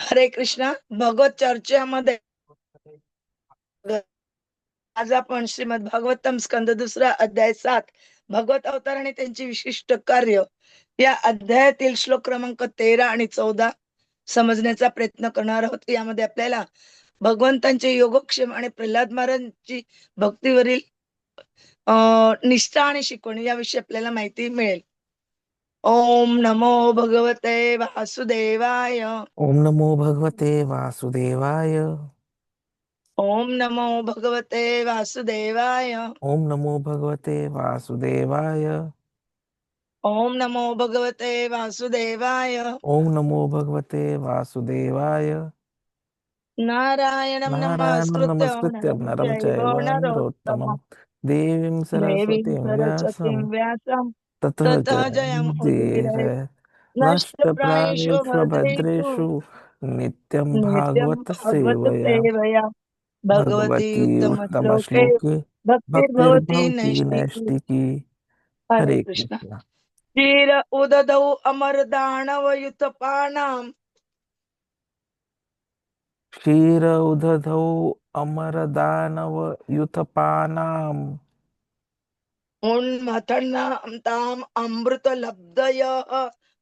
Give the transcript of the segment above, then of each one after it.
हरे कृष्णा भगवत चर्चेमध्ये. आज आपण श्रीमद भागवतम स्कंद दुसरा अध्याय सात भगवत अवतार आणि त्यांची विशिष्ट कार्य. या अध्यायातील श्लोक क्रमांक तेरा आणि चौदा समजण्याचा प्रयत्न करणार आहोत. यामध्ये आपल्याला भगवंतांचे योगक्षेम आणि प्रल्हाद महाराजांची भक्तीवरील अं निष्ठा आणि शिकवण याविषयी आपल्याला माहिती मिळेल. ओम नमो भगवते वासुदेवाय। ओम नमो भगवते वासुदेवाय। ओम नमो भगवते वासुदेवाय। ओम नमो भगवते वासुदेवाय। ओम नमो भगवते वासुदेवाय। ओम नमो भगवते वासुदेवाय। नारायणं नारायणं नमस्कृत्य नरं चैव नरोत्तमं देवीं सरस्वतीं सरस्वतीं व्यासं व्यासं ततः ततः नष्टप्रायेषु भद्रेषु नित्यं भागवत सेवया भगवती भगवती उत्तमश्लोके उत्तमश्लोके भक्तिर्भवती नैष्टिकी हरे हरे कृष्ण कृष्ण क्षीर उददौ अमरदाणवयुतपानाम् क्षीर उदधौ अमरदानवयुतपानाम् युथपानाम् उन्मथनां ताम् अमृतलब्धय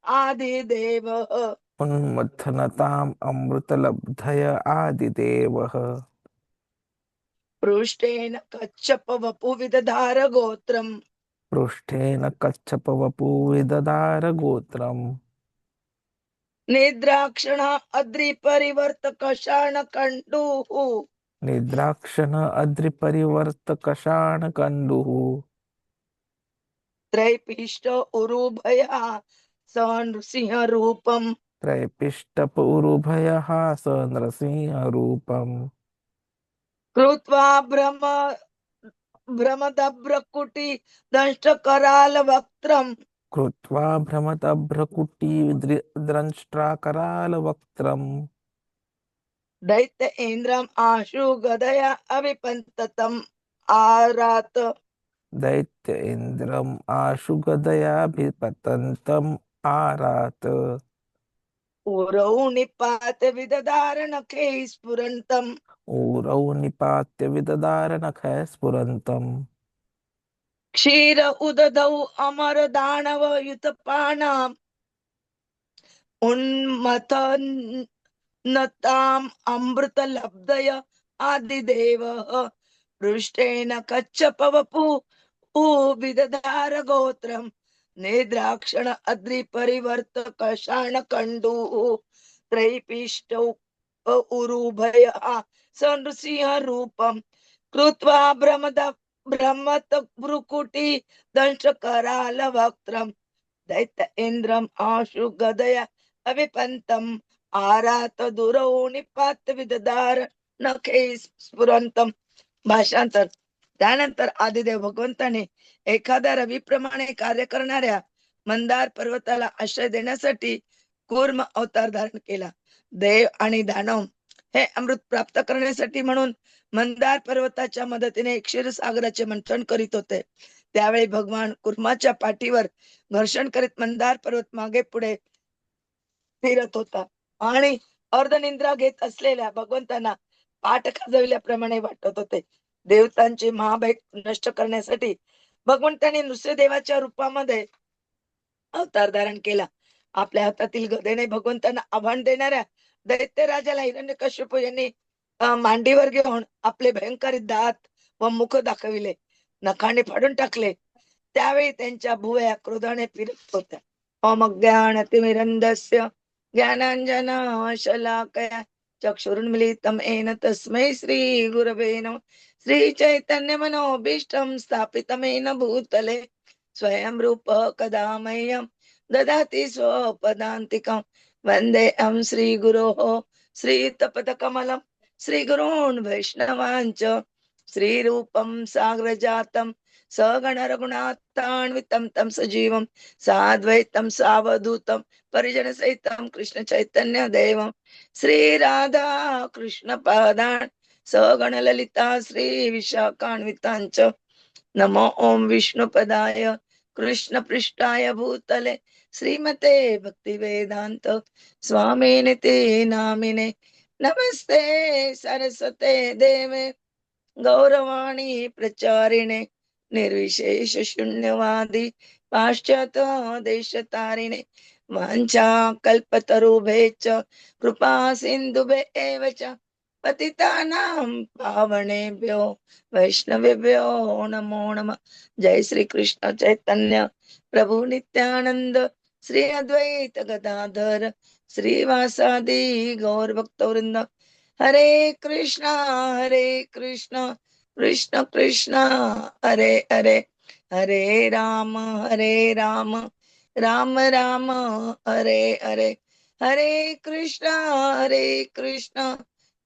आदिदेवः। उन्मथनताम् अमृतलब्धय आदिदेवः। पृष्ठेन कच्छप वपुविदधार गोत्रम् पृष्ठेन कच्छपवपुविददार गोत्रम् निद्राक्षण अद्रिपरिवर्तकषाणकण्डुः। निद्राक्षण अद्रिपरिवर्तकषाणकण्डुः। त्रैपिष्ट उरुभया स नृसिंहरूपम् त्रैपिष्टप उरुभयः स नरसिंहरूपम् कृत्वा भ्रम भ्रमदभ्रकुटि दंष्टकरालवक्त्रम् कृत्वा भ्रमतभ्रकुटीद्रष्ट्राकरालवक्त्रम् दैत्य इन्द्रम् आशु गदया अविपन्ततम् आरात दैत्य इन्द्रम् आशुगदयाभिपतन्तम् आरात् उरौ निपात विदधार नखैः स्फुरन्तम् ऊरौ निपात्य विददार नखः स्फुरन्तम् क्षीर उदधौ अमर दानव युतपानाम् उन्मथनताम् अमृत लब्धय आदिदेवः पृष्ठेन कच्छपवपु विदधार गोत्रम् नेद्राक्षण अद्रि परिवर्तक शाणकण्डुः त्रैपिष्टौ उरुभयः स नृसिंहरूपम् कृत्वा भ्रमद भ्रमत भ्रुकुटी दंशकराल वक्त्रम् दैत्य इन्द्रम् आशु गदय अविपन्तम् आरात दुरौ निपात विददार नखे स्फुरंतम भाषांतर त्यानंतर आदिदेव भगवंताने एखाद्या रवीप्रमाणे कार्य करणाऱ्या मंदार पर्वताला आश्रय देण्यासाठी कूर्म अवतार धारण केला. देव आणि दानव हे अमृत प्राप्त करण्यासाठी म्हणून मंदार पर्वताच्या मदतीने क्षीरसागराचे मंथन करीत होते. त्यावेळी भगवान कुर्माच्या पाठीवर घर्षण करीत मंदार पर्वत मागे पुढे फिरत होता आणि अर्धनिंद्रा घेत असलेल्या भगवंतांना पाठ खाजविल्याप्रमाणे वाटत होते. देवतांची महाभय नष्ट करण्यासाठी भगवंतांनी नृसिंहदेवाच्या रूपामध्ये अवतार धारण केला. आपल्या हातातील गदेने भगवंतांना आव्हान देणाऱ्या दैत्य राजाला हिरण्यकश्यप यांनी मांडीवर घेऊन आपले भयंकर दात व मुख दाखविले. नखाने फाडून टाकले. त्यावेळी त्यांच्या भुवया क्रोधाने फिरत होत्या. ओम ज्ञानतिमिरंदस्य ज्ञानांजन शलाकया चक्षुरुन्मिलितं एन तस्मै श्री गुरवे नम. श्री चैतन्य मनोभीष्टम स्थापितमेन भूतले स्वयं रूप कदा मह्यं ददाति स्वपदान्तिकं। वन्देऽहं श्रीगुरोः श्रीतपदकमलं श्रीगुरून् वैष्णवाञ्च श्रीरूपं साग्रजातं सगण रघुनाथान्वितं तं सजीवं साद्वैतं सावधूतं परिजनसहितं कृष्ण चैतन्य श्रीराधा कृष्णपादान् सगण ललिता श्री विशाखान्वितांच नमो ओम विष्णुपदाय कृष्णपृष्ठाय भूतले श्रीमते भक्तिवेदान्त वेदांत स्वामीने ते नामिने। नमस्ते सरस्वते देवे गौरवाणी प्रचारिणे निर्विशेष शून्यवादी पाश्चात्य देशतारिणे। वाञ्छा च कृपा सिन्धुभे एव च। पतितानां पावनेभ्यो वैष्णवेभ्यो नमो नम। जय श्री कृष्ण चैतन्य प्रभु नित्यानंद श्री अद्वैत गदाधर श्रीवासादि गौर भक्तवृंद हरे कृष्णा हरे कृष्णा कृष्ण कृष्णा हरे हरे। हरे राम हरे राम राम राम हरे हरे। हरे कृष्णा हरे कृष्णा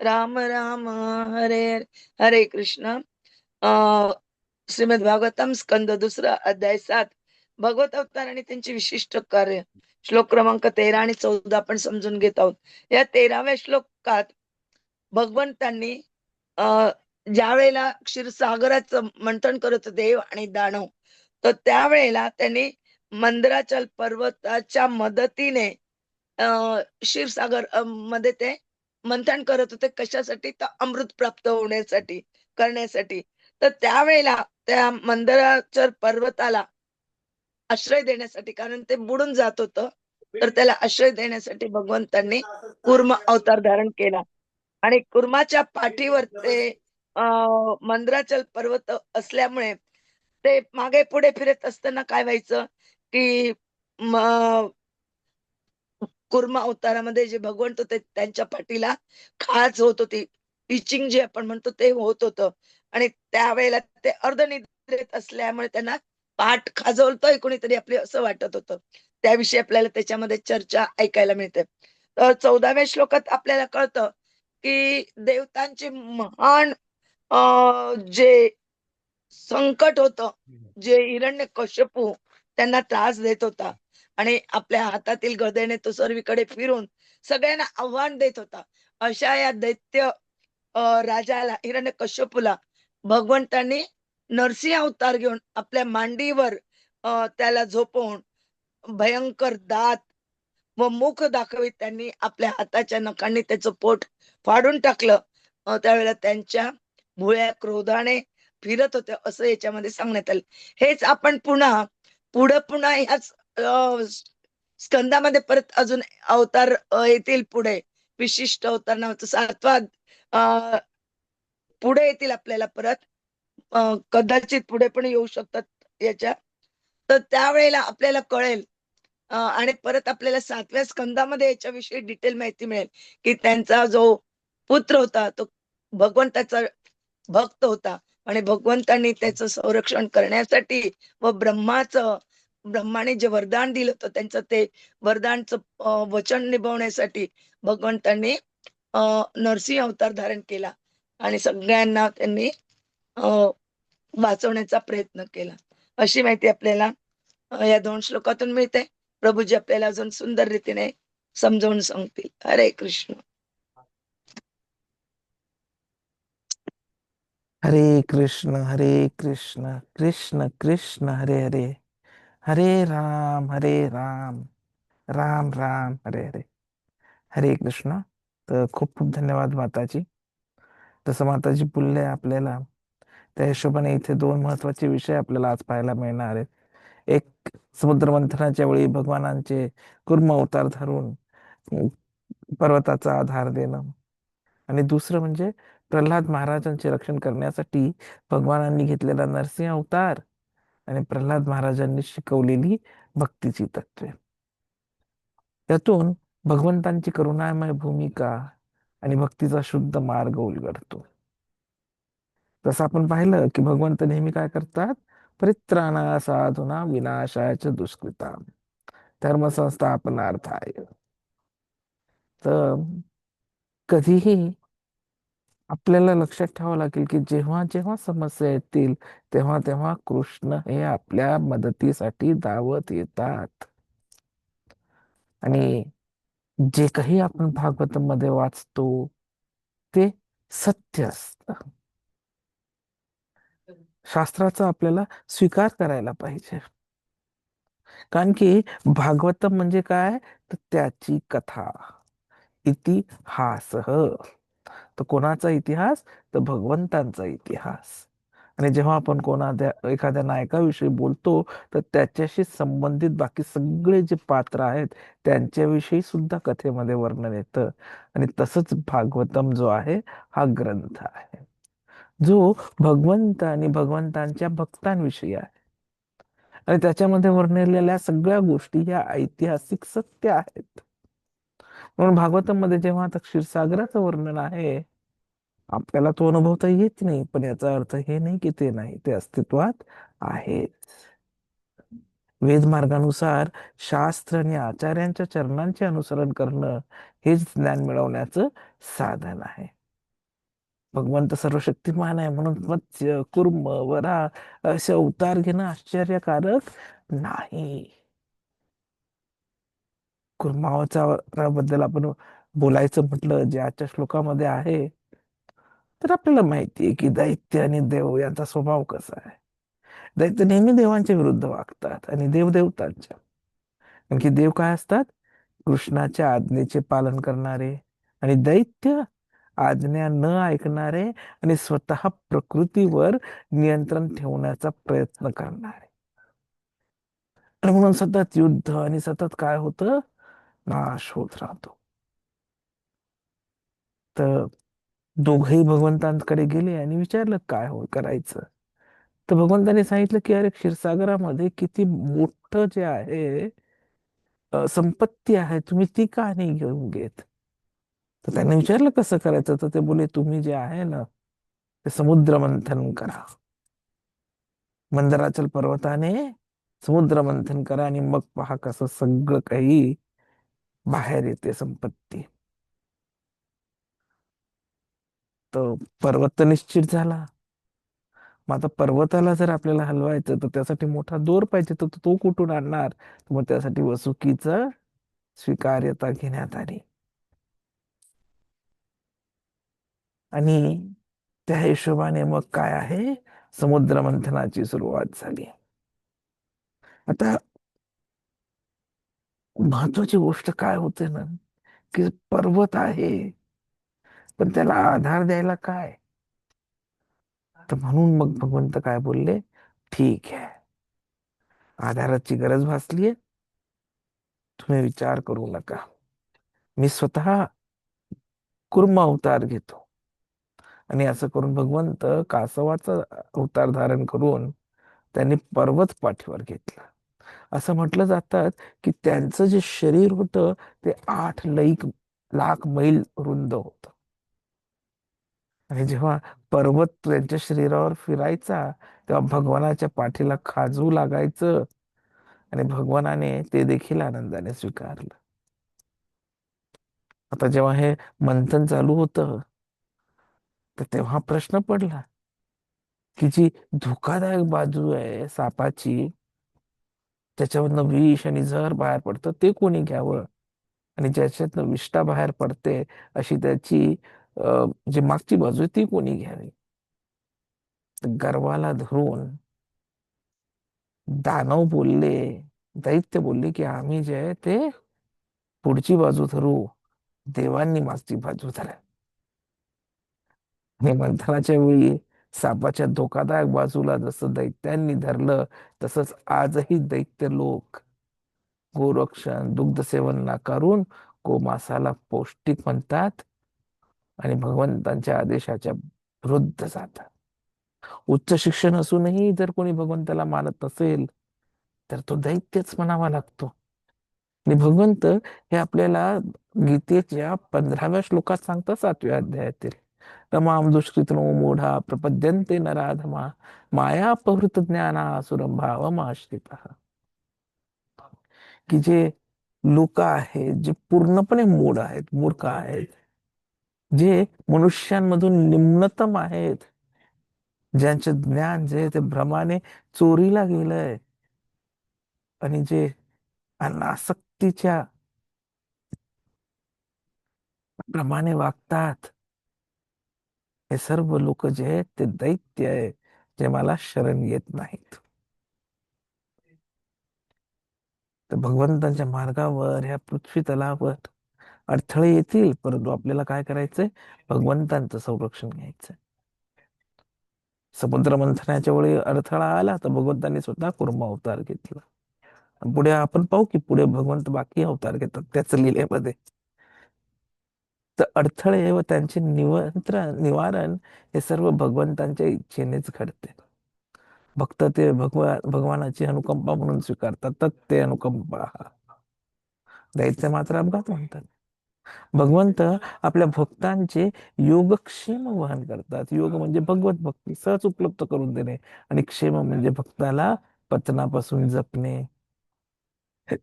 राम राम हरे हरे कृष्ण. अं श्रीमद भागवतम स्कंद दुसरा अध्याय सात. भगवत अवतार आणि त्यांची विशिष्ट कार्य. श्लोक क्रमांक तेरा आणि चौदा आपण समजून घेत आहोत. या तेराव्या श्लोकात भगवंतांनी अं ज्या वेळेला क्षीरसागराचं मंथन करत देव आणि दानव तर त्यावेळेला त्यांनी मंदराचल पर्वताच्या मदतीने अं क्षीरसागर अं, मध्ये ते मंथन करत होते कशासाठी? तर अमृत प्राप्त होण्यासाठी करण्यासाठी. तर त्यावेळेला त्या मंदिराच्या पर्वताला आश्रय देण्यासाठी कारण ते बुडून जात होतं तर त्याला आश्रय देण्यासाठी भगवंतांनी कुर्म अवतार धारण केला. आणि कुर्माच्या पाठीवर ते अं मंदराचल पर्वत असल्यामुळे ते मागे पुढे फिरत असताना काय व्हायचं की कुर्मा अवतारामध्ये जे भगवंत होते त्यांच्या पाठीला खाज होत होती. इचिंग जे आपण म्हणतो ते होत होतं. आणि त्यावेळेला ते अर्धनिद्रेत असल्यामुळे त्यांना पाठ खाजवतोय कोणीतरी आपले असं वाटत होतं. त्याविषयी आपल्याला त्याच्यामध्ये चर्चा ऐकायला मिळते. तर चौदाव्या श्लोकात आपल्याला कळतं की देवतांचे महान जे संकट होतं जे हिरण्य कश्यपू त्यांना त्रास देत होता. आणि आपल्या हातातील गदेने तो सर्वीकडे फिरून सगळ्यांना आव्हान देत होता. अशा या दैत्य राजाला हिरण्य कश्यपूला भगवंतांनी नरसिंह अवतार घेऊन आपल्या मांडीवर त्याला झोपवून भयंकर दात व मुख दाखवित त्यांनी आपल्या हाताच्या नखांनी त्याचं पोट फाडून टाकलं. त्यावेळेला त्यांच्या भुळ्या क्रोधाने फिरत होत्या असं याच्यामध्ये सांगण्यात आलं. हेच आपण पुन्हा पुढं पुन्हा ह्याच स्कंदामध्ये परत अजून अवतार येतील पुढे. विशिष्ट अवतार नावाचं सातवा अं, पुढे येतील आपल्याला परत. कदाचित पुढे पण येऊ शकतात याच्या. तर त्यावेळेला आपल्याला कळेल. आणि परत आपल्याला सातव्या स्कंदामध्ये याच्याविषयी डिटेल माहिती मिळेल की त्यांचा जो पुत्र होता तो भगवंताचा भक्त होता. आणि भगवंतांनी त्याचं संरक्षण करण्यासाठी व ब्रह्माचं ब्रह्माने जे वरदान दिलं होतं त्यांचं ते वरदानचं वचन निभवण्यासाठी भगवंतांनी नरसिंह अवतार धारण केला आणि सगळ्यांना त्यांनी वाचवण्याचा प्रयत्न केला. अशी माहिती आपल्याला या दोन श्लोकातून मिळते. प्रभूजी आपल्याला अजून सुंदर रीतीने समजावून सांगतील. हरे कृष्ण. हरे कृष्ण हरे कृष्ण कृष्ण कृष्ण हरे हरे. हरे राम हरे राम राम राम हरे हरे. हरे कृष्ण. तर खूप खूप धन्यवाद माताजी. तसं माताजी बोलले आपल्याला त्या हिशोबाने इथे दोन महत्त्वाचे विषय आपल्याला आज पाहायला मिळणार आहेत. एक समुद्र मंथनाच्या वेळी भगवानांचे कुर्म अवतार धरून पर्वताचा आधार देणं. आणि दुसरं म्हणजे प्रल्हाद महाराजांचे रक्षण करण्यासाठी भगवानांनी घेतलेला नरसिंह अवतार आणि प्रल्हाद महाराजांनी शिकवलेली भक्तीची तत्वे. त्यातून भगवंतांची करुणामय भूमिका आणि भक्तीचा शुद्ध मार्ग उलगडतो. तसं आपण पाहिलं की भगवंत नेहमी काय करतात? परित्राणा साधुना विनाशाच्या दुष्कृता धर्मसंस्थापनार्थाय. तर कधीही आपल्याला लक्षात ठेवावं लागेल की जेव्हा जेव्हा समस्या येतील तेव्हा तेव्हा कृष्ण हे आपल्या मदतीसाठी धावत येतात. आणि जे काही आपण भागवत मध्ये वाचतो ते सत्य असत. शास्त्राचा आपल्याला स्वीकार करायला पाहिजे. कारण की भागवतम म्हणजे काय? तर त्याची कथा. इतिहास. तर कोणाचा इतिहास? तर भगवंतांचा इतिहास. आणि जेव्हा आपण कोणा एखाद्या नायकाविषयी बोलतो तर त्याच्याशी संबंधित बाकी सगळे जे पात्र आहेत त्यांच्याविषयी सुद्धा कथेमध्ये वर्णन येतं. आणि तसंच भागवतम जो आहे हा ग्रंथ आहे. जो भगवंत आणि भगवंतांच्या भक्तांविषयी आहे. आणि त्याच्यामध्ये वर्णिलेल्या सगळ्या गोष्टी ह्या ऐतिहासिक सत्य आहेत. म्हणून भागवतामध्ये जेव्हा आता क्षीरसागराचं वर्णन आहे आपल्याला तो अनुभवता येत नाही पण याचा अर्थ हे नाही की ते नाही ते अस्तित्वात आहेत. वेद मार्गानुसार शास्त्र आणि आचार्यांच्या चरणांचे अनुसरण करणं हेच ज्ञान मिळवण्याचं साधन आहे. भगवंत सर्व शक्तिमान आहे म्हणून मत्स्य कुर्म वरा असे अवतार घेणं आश्चर्यकारक नाही. कुर्मावाचा बद्दल आपण बोलायचं म्हटलं जे आजच्या श्लोकामध्ये आहे तर आपल्याला माहिती आहे की दैत्य आणि देव यांचा स्वभाव कसा आहे. दैत्य नेहमी देवांच्या विरुद्ध वागतात आणि देव देवतांच्या. कारण की देव काय असतात? कृष्णाच्या आज्ञेचे पालन करणारे आणि दैत्य आज्ञा न ऐकणारे आणि स्वतः प्रकृतीवर नियंत्रण ठेवण्याचा प्रयत्न करणारे. आणि म्हणून सतत युद्ध आणि सतत काय होतं? नाश होत राहतो. तर दोघही भगवंतांकडे गेले आणि विचारलं काय हो करायचं? तर भगवंताने सांगितलं की अरे क्षीरसागरामध्ये किती मोठं जे आहे संपत्ती आहे तुम्ही ती का नाही घेऊन घेत? तर त्यांनी विचारलं कसं करायचं? तर ते बोले तुम्ही जे आहे ना ते समुद्र मंथन करा. मंदराचल पर्वताने समुद्र मंथन करा आणि मग पहा कसं सगळं काही बाहेर येते संपत्ती. तर पर्वत तर निश्चित झाला. मग आता पर्वताला जर आपल्याला हलवायचं तर त्यासाठी मोठा दोर पाहिजे तर तो कुठून आणणार? मग त्यासाठी वसुकीच स्वीकार्यता घेण्यात आली. आणि त्या हिशोबाने मग काय आहे? समुद्र मंथनाची सुरुवात झाली. आता महत्वाची गोष्ट काय होते ना की पर्वत आहे पण त्याला आधार द्यायला काय? तर म्हणून मग भगवंत काय बोलले? ठीक आहे. आधाराची गरज भासलीये तुम्ही विचार करू नका. मी स्वतः कुर्म अवतार घेतो. आणि असं करून भगवंत कासवाचा अवतार धारण करून त्यांनी पर्वत पाठीवर घेतला. असं म्हटलं जातात की त्यांचं जे शरीर होतं ते आठ लईक लाख मैल रुंद होत. आणि जेव्हा पर्वत त्यांच्या शरीरावर फिरायचा तेव्हा भगवानाच्या पाठीला खाजू लागायचं आणि भगवानाने ते देखील आनंदाने स्वीकारलं. आता जेव्हा हे मंथन चालू होतं तर तेव्हा प्रश्न पडला की जी धोकादायक बाजू आहे सापाची त्याच्यामधनं विष आणि जहर बाहेर पडतं ते कोणी घ्यावं? आणि ज्याच्यातनं विष्ठा बाहेर पडते अशी त्याची जी मागची बाजू आहे ती कोणी घ्यावी? गर्वाला धरून दानव बोलले दैत्य बोलले की आम्ही जे आहे ते पुढची बाजू धरू. देवांनी मागची बाजू धरा आणि मंथनाच्या वेळी सापाच्या धोकादायक बाजूला जसं दैत्यांनी धरलं तसंच आजही दैत्य लोक गोरक्षण दुग्ध सेवन नाकारून गोमासाला पौष्टिक म्हणतात आणि भगवंतांच्या आदेशाच्या विरुद्ध जातात. उच्च शिक्षण असूनही जर कोणी भगवंताला मानत नसेल तर तो दैत्यच म्हणावा लागतो. आणि भगवंत हे आपल्याला गीतेच्या पंधराव्या श्लोकात सांगतात सातव्या अध्यायातील. रमाम दुष्कृतनो मूढा प्रपद्यन्ते की जे लोक आहेत जे पूर्णपणे मूढ आहेत मूर्ख आहेत जे मनुष्यांमधून निम्नतम आहेत ज्यांचे ज्ञान जे ते भ्रमाने चोरीला गेलंय आणि जे अनासक्तीच्या प्रमाणे वागतात हे सर्व लोक जे आहेत ते दैत्य आहे जे मला शरण येत नाहीत. तर भगवंतांच्या मार्गावर ह्या पृथ्वी तलावर अडथळे येतील परंतु आपल्याला काय करायचंय? भगवंतांचं संरक्षण घ्यायचं समुद्र मंथनाच्या वेळी अडथळा आला तर भगवंतांनी स्वतः कुर्म अवतार घेतला. पुढे आपण पाहू की पुढे भगवंत बाकी अवतार घेतात त्याच लिलेमध्ये. तर अडथळे व त्यांचे निवंत्रण निवारण हे सर्व भगवंतांच्या इच्छेनेच घडते. भक्त ते भगवान भगवानाची अनुकंपा म्हणून स्वीकारतात तर ते अनुकंपा. द्यायचे मात्र अपघात म्हणतात. भगवंत आपल्या भक्तांचे योगक्षेम वहन करतात. योग म्हणजे भगवत भक्ती. सहज उपलब्ध करून देणे आणि क्षेम म्हणजे भक्ताला पतनापासून जपणे.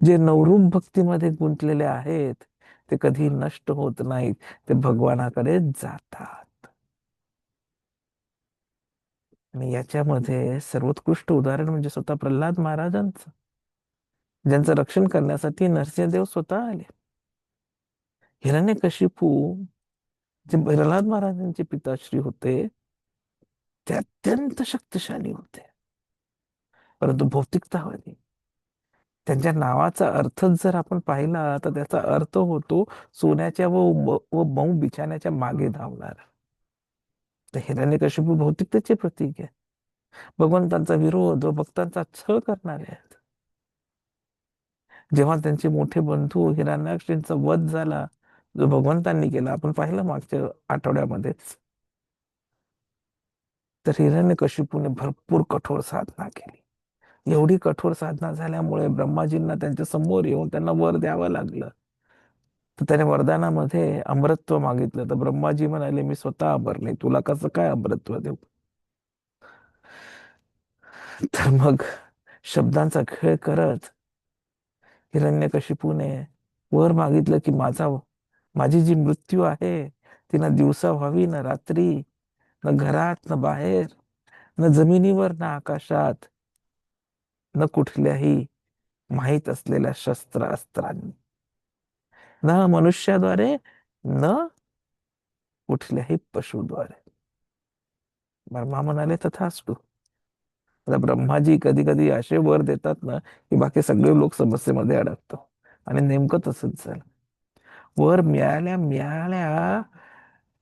जे नवरूप भक्तीमध्ये गुंतलेले आहेत ते कधी नष्ट होत नाहीत ते भगवानाकडे जातात. आणि याच्यामध्ये सर्वोत्कृष्ट उदाहरण म्हणजे स्वतः प्रल्हाद महाराजांचं ज्यांचं रक्षण करण्यासाठी नरसिंहदेव स्वतः आले. हिरण्यकशिपू जे प्रल्हाद महाराजांचे पिताश्री होते ते अत्यंत शक्तिशाली होते. परंतु भौतिकतावादी त्यांच्या नावाचा अर्थच जर आपण पाहिला तर त्याचा अर्थ होतो सोन्याच्या व व मऊ बिछाण्याच्या मागे धावणार. तर हिरण्यकशिपू भौतिकतेचे प्रतीक आहे. भगवंतांचा विरोध व भक्तांचा छळ करणारे आहेत. जेव्हा त्यांचे मोठे बंधू हिरण्याक्षींचा वध झाला जो भगवंतांनी केला आपण पाहिलं मागच्या आठवड्यामध्येच तर हिरण्यकशिपूने भरपूर कठोर साधना केली. एवढी कठोर साधना झाल्यामुळे ब्रह्माजींना त्यांच्यासमोर येऊन त्यांना वर द्यावं लागलं. तर त्याने वरदानामध्ये अमरत्व मागितलं. तर ब्रह्माजी म्हणाले मी स्वतः अमरले. तुला कसं काय अमरत्व देऊ? तर मग शब्दांचा खेळ करत हिरण्यकशिपूने वर मागितलं की माझा माझी जी मृत्यू आहे ती ना दिवसा व्हावी ना रात्री न घरात न बाहेर न जमिनीवर ना आकाशात. न कुठल्याही माहीत असलेल्या शस्त्र अस्त्रांनी न मनुष्याद्वारे न कुठल्याही पशुद्वारे. ब्रह्मा म्हणाले तथास्तु. आता ब्रह्माजी कधी कधी असे वर देतात ना की बाकी सगळे लोक समस्येमध्ये अडकतो. आणि नेमकं तसंच झालं. वर मिळाल्या मिळाल्या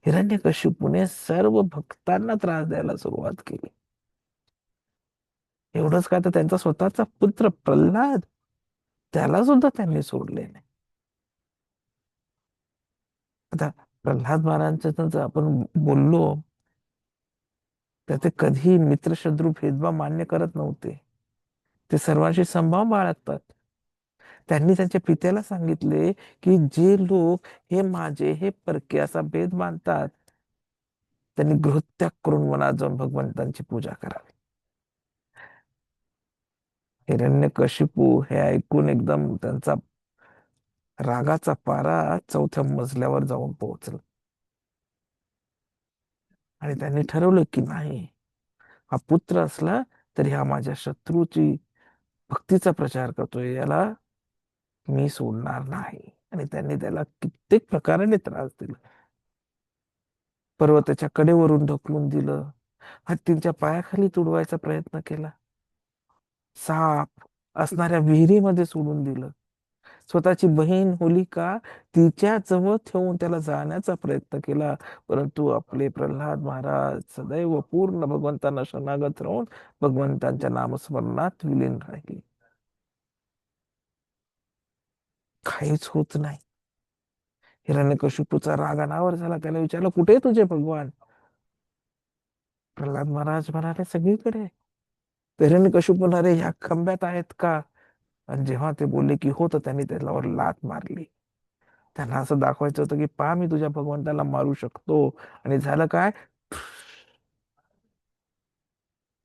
हिरण्यकशिपूने सर्व भक्तांना त्रास द्यायला सुरुवात केली. एवढंच काय तर त्यांचा स्वतःचा पुत्र प्रल्हाद त्याला सुद्धा त्यांनी सोडले नाही. आता प्रल्हाद महाराजांचं जर आपण बोललो तर ते कधी मित्रशत्रू भेदभाव मान्य करत नव्हते. ते सर्वांशी संभाव बाळगतात. त्यांनी त्यांच्या पित्याला सांगितले की जे लोक हे माझे हे परके असा भेद मानतात त्यांनी गृहत्याग करून मनात जाऊन भगवंतांची पूजा करावी. हिरण्य कशिपू हे ऐकून एकदम त्यांचा रागाचा पारा चौथ्या मजल्यावर जाऊन पोहोचला. आणि त्यांनी ठरवलं की नाही हा पुत्र असला तरी हा माझ्या शत्रूची भक्तीचा प्रचार करतोय याला मी सोडणार नाही. आणि त्यांनी त्याला कित्येक प्रकाराने त्रास दिला. पर्वताच्या कडेवरून ढकलून दिलं. हत्तींच्या पायाखाली तुडवायचा प्रयत्न केला. साप असणाऱ्या विहिरीमध्ये सोडून दिलं. स्वतःची बहीण होलिका तिच्या जवळ ठेवून त्याला जाण्याचा प्रयत्न केला. परंतु आपले प्रल्हाद महाराज सदैव पूर्ण भगवंतांना शरणागत राहून भगवंतांच्या नामस्मरणात विलीन राहिले. काहीच होत नाही. हिरण्यकशिपूचा राग अनावर झाला. त्याला विचारलं कुठे तुझे भगवान? प्रल्हाद महाराज म्हणाले सगळीकडे हिरण्यकशिपू म्हणाले ह्या खंब्यात आहेत का? आणि जेव्हा ते बोलले की हो तर त्यांनी त्याच्यावर लात मारली. त्यांना असं दाखवायचं होतं की पा मी तुझ्या भगवंताला मारू शकतो. आणि झालं काय?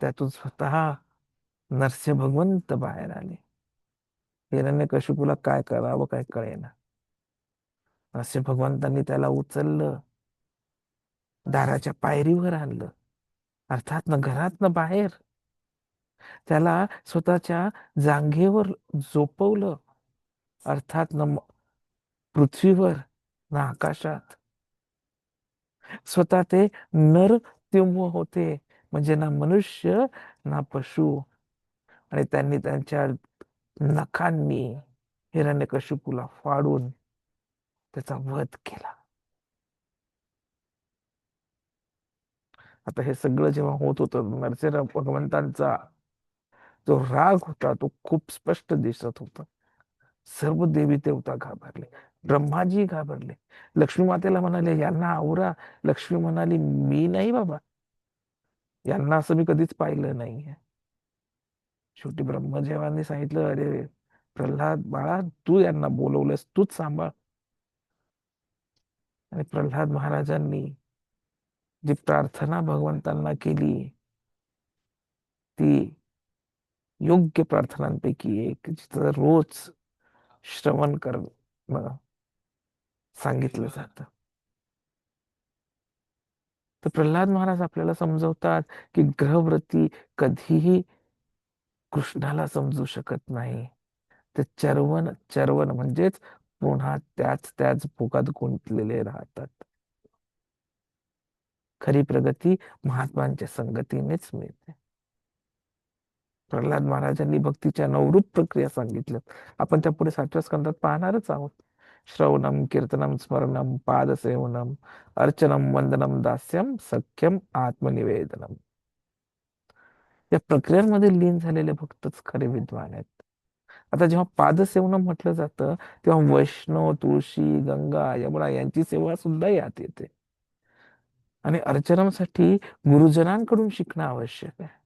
त्यातून स्वतः नरसिंह भगवंत बाहेर आले. हिरण्यकशिपूला काय करावं काय कळेना. नरसिंह भगवंतांनी त्याला उचललं. दाराच्या पायरीवर आणलं. अर्थात ना घरात ना बाहेर. त्याला स्वतःच्या जांघेवर झोपवलं. अर्थात न पृथ्वीवर ना आकाशात. स्वतः ते नर तेव्हा होते म्हणजे ना मनुष्य ना पशु. आणि त्यांनी त्यांच्या नखांनी हिरण्यकशिपूला फाडून त्याचा वध केला. आता हे सगळं जेव्हा होत होतं नरसिंह भगवंतांचा जो राग होता तो खूप स्पष्ट दिसत होता. सर्व देवी देवता घाबरले. ब्रह्माजी घाबरले. लक्ष्मी मातेला म्हणाले यांना आवरा. लक्ष्मी म्हणाली मी नाही बाबा. यांना असं मी कधीच पाहिलं नाहीये. शेवटी ब्रह्मदेवांनी सांगितलं अरे प्रल्हाद बाळा तू यांना बोलवलंस तूच सांभाळ. आणि प्रल्हाद महाराजांनी जी प्रार्थना भगवंतांना केली ती योग्य प्रार्थनांपैकी एक जिथं रोज श्रवण करणं सांगितलं जात. तर प्रल्हाद महाराज आपल्याला समजवतात की ग्रहव्रती कधीही कृष्णाला समजू शकत नाही. ते चरवण चरवण म्हणजेच पुन्हा त्याच त्याच भोगात गुंतलेले राहतात. खरी प्रगती महात्मांच्या संगतीनेच मिळते. प्रल्हाद महाराजांनी भक्तीच्या नवरूप प्रक्रिया सांगितल्या आपण त्या पुढे सातव्या स्कंदात पाहणारच आहोत. श्रवणम कीर्तनम स्मरणम पादसेवनम अर्चनम वंदनम दास्यम सख्यम आत्मनिवेदनम या प्रक्रियांमध्ये लीन झालेले भक्तच खरे विद्वान आहेत. आता जेव्हा पादसेवनम म्हटलं जातं तेव्हा वैष्णव तुळशी गंगा यमुना यांची सेवा सुद्धा यात येते. आणि अर्चनासाठी गुरुजनांकडून शिकणं आवश्यक आहे.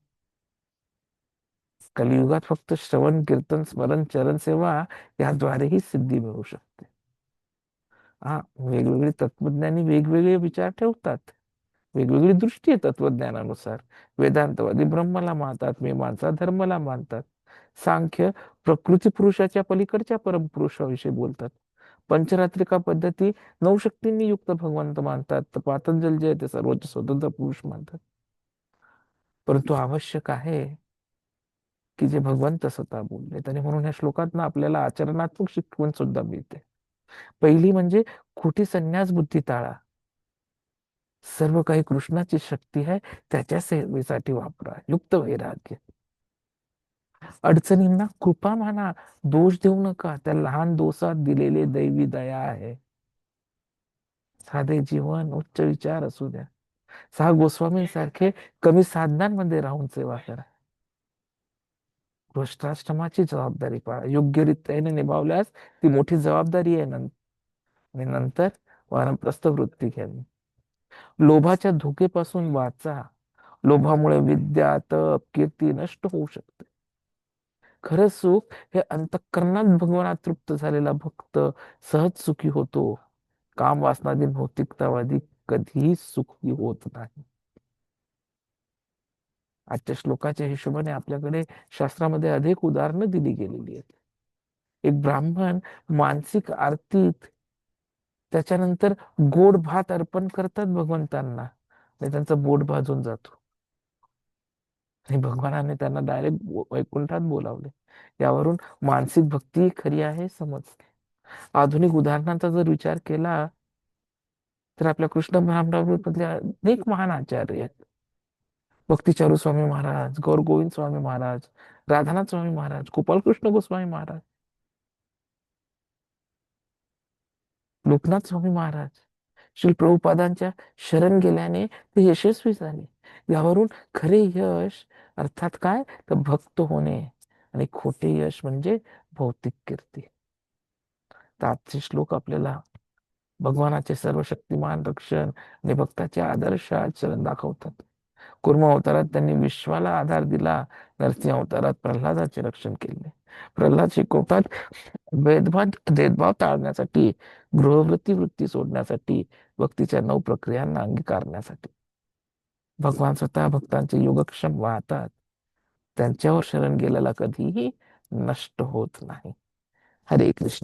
कलियुगात फक्त श्रवण कीर्तन स्मरण चरण सेवा याद्वारेही सिद्धी मिळू शकते. हा वेगवेगळे तत्वज्ञानी वेगवेगळे विचार ठेवतात. वेगवेगळी दृष्टी आहे तत्वज्ञानानुसार. वेदांतवादी ब्रह्मला मानतात मीमांसा धर्मला मानतात. सांख्य प्रकृती पुरुषाच्या पलीकडच्या परमपुरुषाविषयी बोलतात. पंचरात्रिका पद्धती नवशक्तींनी युक्त भगवंत मानतात. तर पातंजल जे आहे ते सर्वोच्च स्वतंत्र पुरुष मानतात. परंतु आवश्यक आहे की जे भगवंत स्वतः बोलले आणि म्हणून या श्लोकात ना आपल्याला आचरणात्मक शिकवण सुद्धा मिळते. पहिली म्हणजे खोटी संन्यास बुद्धी टाळा. सर्व काही कृष्णाची शक्ती आहे त्याच्या सेवेसाठी वापरा. युक्त वैराग्य. अडचणींना कृपा माना दोष देऊ नका. त्या लहान दोषात दिलेले दैवी दया आहे. साधे जीवन उच्च विचार असू द्या. सहा गोस्वामींसारखे कमी साधनांमध्ये राहून सेवा करा. गृहस्थाश्रमाची जबाबदारी पाळा योग्यरित्याने निभावल्यास ती मोठी जबाबदारी आहे नंतर आणि नंतर वानप्रस्थ वृत्ती घ्यावी. लोभाच्या धोकेपासून वाचा. लोभामुळे विद्या तप कीर्ती नष्ट होऊ शकते. खरं सुख हे अंतःकरणात भगवानात तृप्त झालेला भक्त सहज सुखी होतो. काम वासनादी भौतिकतावादी कधीही सुखी होत नाही. आजच्या श्लोकाच्या हिशोबाने आपल्याकडे शास्त्रामध्ये अधिक उदाहरणं दिली गेलेली आहेत. एक ब्राह्मण मानसिक आरतीत त्याच्यानंतर गोड भात अर्पण करतात भगवंतांना आणि त्यांचा बोट भाजून जातो. आणि भगवानाने त्यांना डायरेक्ट वैकुंठात बोलावले. यावरून मानसिक भक्ती खरी आहे समजते. आधुनिक उदाहरणांचा जर विचार केला तर आपल्या कृष्ण मधले अनेक महान आचार्य आहेत. भक्तिचारू स्वामी महाराज गौर गोविंद स्वामी महाराज राधानाथ स्वामी महाराज गोपालकृष्ण गोस्वामी महाराज लोकनाथ स्वामी महाराज श्री प्रभुपादांच्या शरण गेल्याने ते यशस्वी झाले. यावरून खरे यश अर्थात काय? तर भक्त होणे. आणि खोटे यश म्हणजे भौतिक कीर्ती. तर आजचे श्लोक आपल्याला भगवानाचे सर्वशक्तिमान रक्षण आणि भक्ताचे आदर्श आचरण दाखवतात. कुर्म अवतारात त्यांनी विश्वाला आधार दिला. नरसिंह अवतारात प्रल्हादाचे रक्षण केले. प्रल्हाद शिकवतात भेदभाव भेदभाव टाळण्यासाठी गृहवृत्ती वृत्ती सोडण्यासाठी भक्तीच्या नऊ प्रक्रियांना अंगीकारण्यासाठी. भगवान स्वतः भक्तांचे योगक्षम वाहतात. त्यांच्यावर शरण गेलेला कधीही नष्ट होत नाही. हरे कृष्ण.